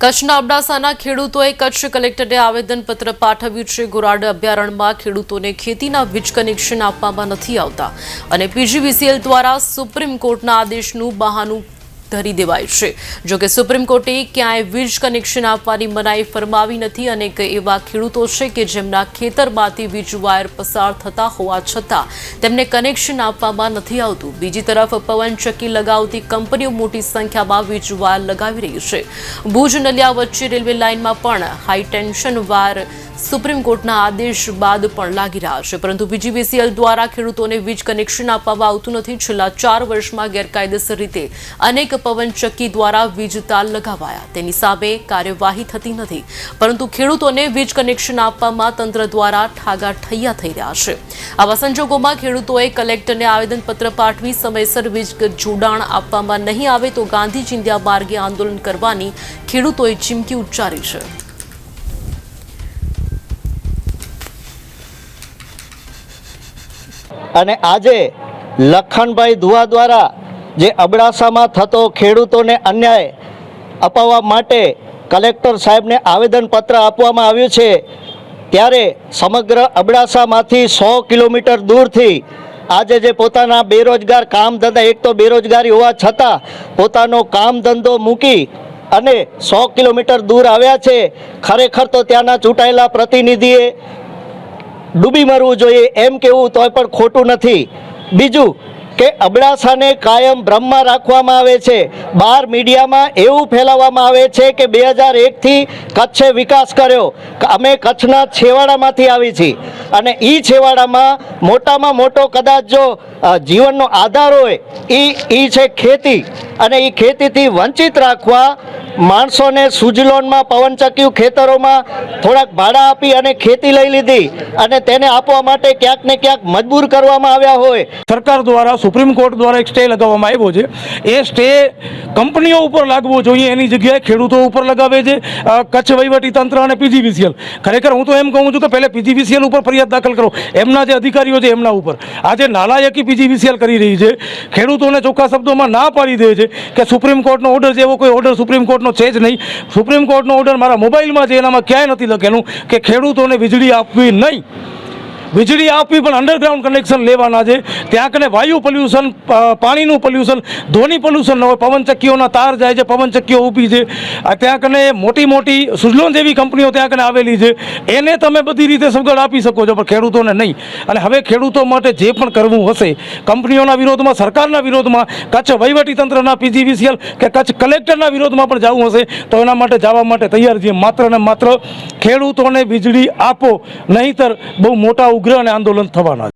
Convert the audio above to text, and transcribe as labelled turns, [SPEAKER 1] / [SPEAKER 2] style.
[SPEAKER 1] કચ્છના અબડાસાના ખેડૂતોએ કચ્છ કલેક્ટરને આવેદનપત્ર પાઠવ્યું છે. ગોરાડ અભયારણ્યમાં ખેડૂતોને ખેતીના વીજ કનેક્શન આપવામાં નથી આવતા અને પીજીવીસીએલ દ્વારા સુપ્રીમ કોર્ટના આદેશનું બહાનું ધરી દેવાય છે. જોકે સુપ્રીમ કોર્ટે ક્યાંય વીજ કનેક્શન આપવાની મનાઈ ફરમાવી નથી અને એવા ખેડૂતો છે કે જેમના ખેતરમાંથી વીજ વાયર પસાર થતા હોવા છતાં તેમને કનેક્શન આપવામાં નથી આવતું. બીજી તરફ પવનચક્કી લગાવતી કંપનીઓ મોટી સંખ્યામાં વીજ વાયર લગાવી રહી છે. ભુજ નલિયા વચ્ચે રેલવે લાઇનમાં પણ હાઈ ટેન્શન વાયર સુપ્રીમ કોર્ટના આદેશ બાદ પણ લાગી રહ્યા છે. પરંતુ પીજીવીસીએલ દ્વારા ખેડૂતોને વીજ કનેક્શન આપવામાં આવતું નથી. છેલ્લા ચાર વર્ષમાં ગેરકાયદેસર રીતે અનેક પવનચક્કી દ્વારા વીજ તાર લગાવાયા. તેની સામે કાર્યવાહી થતી નથી. પરંતુ ખેડૂતોને વીજ કનેક્શન આપવામાં તંત્ર દ્વારા ઠાગા ઠૈયા થઈ રહ્યા છે. આવા સંજોગોમાં ખેડૂતોએ કલેક્ટરને આવેદનપત્ર પાઠવી સમયસર વીજ જોડાણ આપવામાં નહીં આવે તો ગાંધી ચિંધ્યા માર્ગે આંદોલન કરવાની ખેડૂતોએ ચીમકી ઉચ્ચારી છે.
[SPEAKER 2] અને આજે લખનભાઈ ધુઆ દ્વારા જે અબડાસામાં થતો ખેડૂતોને અન્યાય અપાવવા માટે કલેક્ટર સાહેબને આવેદનપત્ર આપવામાં આવ્યું છે, ત્યારે સમગ્ર અબડાસામાંથી સો કિલોમીટર દૂરથી આજે જે પોતાના બેરોજગાર કામ ધંધા, એક તો બેરોજગારી હોવા છતાં પોતાનો કામ ધંધો મૂકી અને સો કિલોમીટર દૂર આવ્યા છે, ખરેખર તો ત્યાંના ચૂંટાયેલા પ્રતિનિધિએ ડૂબી મરવું જોઈએ એમ કેવું તોય પણ ખોટું નથી. બીજું કે અબડાસાને કાયમ બ્રહ્મમાં રાખવામાં આવે છે. બહાર મીડિયામાં એવું ફેલાવવામાં આવે છે કે બે હજાર એકથી કચ્છે વિકાસ કર્યો. અમે કચ્છના છેવાડામાંથી આવી છીએ અને એ છેવાડામાં મોટામાં મોટો કદાચ જો જીવનનો આધાર હોય એ એ છે ખેતી. અને એ ખેતીથી વંચિત રાખવા માણસોને સુજલોનમાં, પવનચક્કીયું ખેતરોમાં થોડાક ભાડા આપી અને ખેતી લઈ લીધી અને તેને આપવા માટે ક્યાંક ને ક્યાંક મજબૂર કરવામાં આવ્યા હોય.
[SPEAKER 3] સરકાર દ્વારા, સુપ્રીમ કોર્ટ દ્વારા એક સ્ટે લગાવવામાં આવ્યો છે. એ સ્ટે કંપનીઓ ઉપર લાગવો જોઈએ, એની જગ્યાએ ખેડૂતો ઉપર લગાવે છે. કચ્છ વહીવટી તંત્ર અને પીજીવીસીએલ. ખરેખર હું તો એમ કહું છું કે પહેલાં પીજીવીસીએલ ઉપર ફરિયાદ દાખલ કરો. એમના જે અધિકારીઓ છે એમના ઉપર. આજે નાલાયકી પીજીવીસીએલ કરી રહી છે. ખેડૂતોને ચોખ્ખા શબ્દોમાં ના પાડી દે છે કે સુપ્રીમ કોર્ટનો ઓર્ડર છે, એવો કોઈ ઓર્ડર સુપ્રીમ કોર્ટનો છે જ નહીં. સુપ્રીમ કોર્ટનો ઓર્ડર મારા મોબાઈલમાં છે એનામાં ક્યાંય નથી લખેલું કે ખેડૂતોને વીજળી આપવી નહીં. વીજળી આપવી પણ અંડરગ્રાઉન્ડ કનેક્શન લેવાના છે. ત્યાં કને વાયુ પોલ્યુશન પાણીનું પોલ્યુશન ધ્વનિ પોલ્યુશન ન હોય. પવનચક્કીઓના તાર જાય છે પવનચક્કીઓ ઊભી છે. ત્યાં કને મોટી મોટી સુઝલોન જેવી કંપનીઓ ત્યાં કને આવેલી છે. એને તમે બધી રીતે સગવડ આપી શકો છો, પણ ખેડૂતોને નહીં. અને હવે ખેડૂતો માટે જે પણ કરવું હશે, કંપનીઓના વિરોધમાં, સરકારના વિરોધમાં, કચ્છ વહીવટીતંત્રના પીજીવીસીએલ કે કચ્છ કલેક્ટરના વિરોધમાં પણ જવું હશે, તો એના માટે જવા માટે તૈયાર છીએ. માત્ર ને માત્ર ખેડૂતોને વીજળી આપો, નહીંતર બહુ મોટા ઉગ્ર અને આંદોલન થવાના